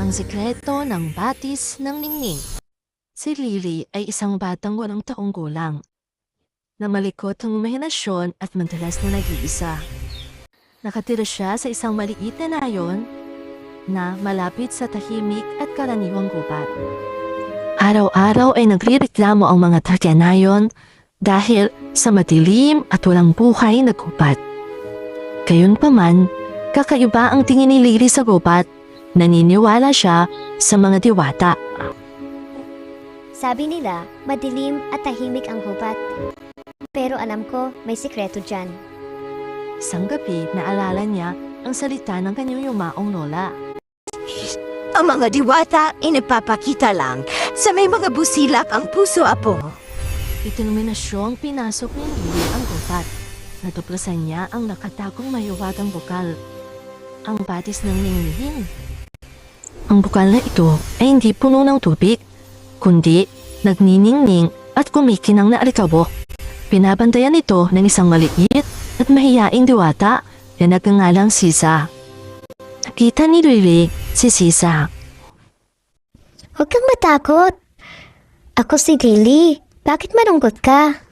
Ang sikreto ng batis ng ningning. Si Lily ay isang batang walang taong gulang na malikot ang imahinasyon at madalas na nag-iisa. Nakatira siya sa isang maliit na nayon na malapit sa tahimik at karaniwang gubat. Araw-araw ay nagrireklamo ang mga taga-nayon dahil sa madilim at walang buhay na gubat. Gayunpaman, kakaiba ang tingin ni Lily sa gubat. Naniniwala siya sa mga diwata. Sabi nila, madilim at tahimik ang gubat. Pero alam ko, may sikreto dyan. Isang gabi, naalala niya ang salita ng kanyang yumaong lola. Ang mga diwata ay nagpapakita lang sa may mga busilak ang puso apo. Itinuminasyong pinasok ni Lily ang gubat. Natuklasan niya ang nakatakong mahiwagang bukal. Ang batis ng ningning. Ang bukal na ito ay hindi puno ng tubig, kundi nagniningning at kumikinang na alikabok. Pinabantayan ito ng isang maliit at mahiyaing diwata na nagngangalang Sisa. Nakita ni Lily si Sisa. Huwag kang matakot. Ako si Lily. Bakit malungkot ka?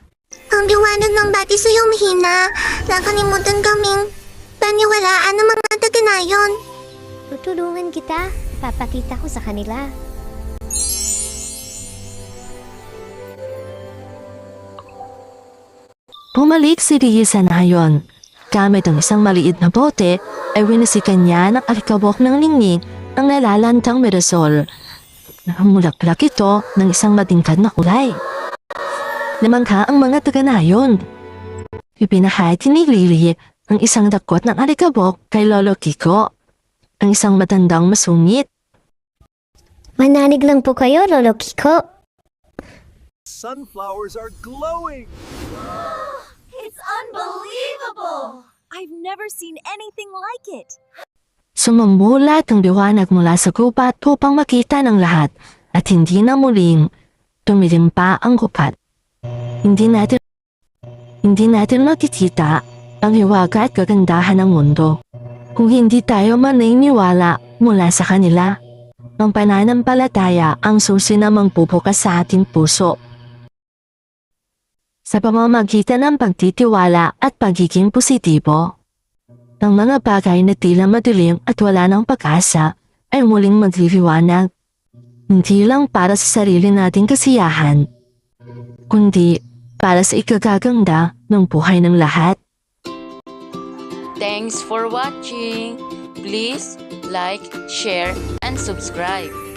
Ang liwanag ng batis ay humihina. Nakalimutan kaming paniwalaan ng mga taga-nayon. Tutulungan kita. Papakita ko sa kanila. Bumalik si Ria sa nayon. Gamit ang isang maliit na bote, ay winisikan niya ng alikabok ng ningning ang nalalantang merasol. Namulaklak ito ng isang matingkad na kulay. Namangha ang mga taga-nayon. Ipinahati ni Lily ang isang dakot ng alikabok kay Lolo Kiko. Ang isang matandang masungit. Mananig lang po kayo, Lolo Kiko. Sunflowers are glowing! It's unbelievable! I've never seen anything like it. Sumambulat ang liwanag mula sa gubat upang makita ng lahat at hindi na muling tumilim pa ang gubat. Hindi natin hindi natin makikita ang hiwaga at kagandahan ng mundo kung hindi tayo maniniwala mula sa kanila. Ang pananampalataya ang susi na magbubukas sa ating puso. Sa pamamagitan ng pagtitiwala at pagiging positibo. Ang mga bagay na tila madilim at wala ng pag-asa ay muling magliliwanag. Hindi lang para sa sarili nating kasiyahan, kundi para sa ikagaganda ng buhay ng lahat. Thanks for watching. Please like, share, and subscribe.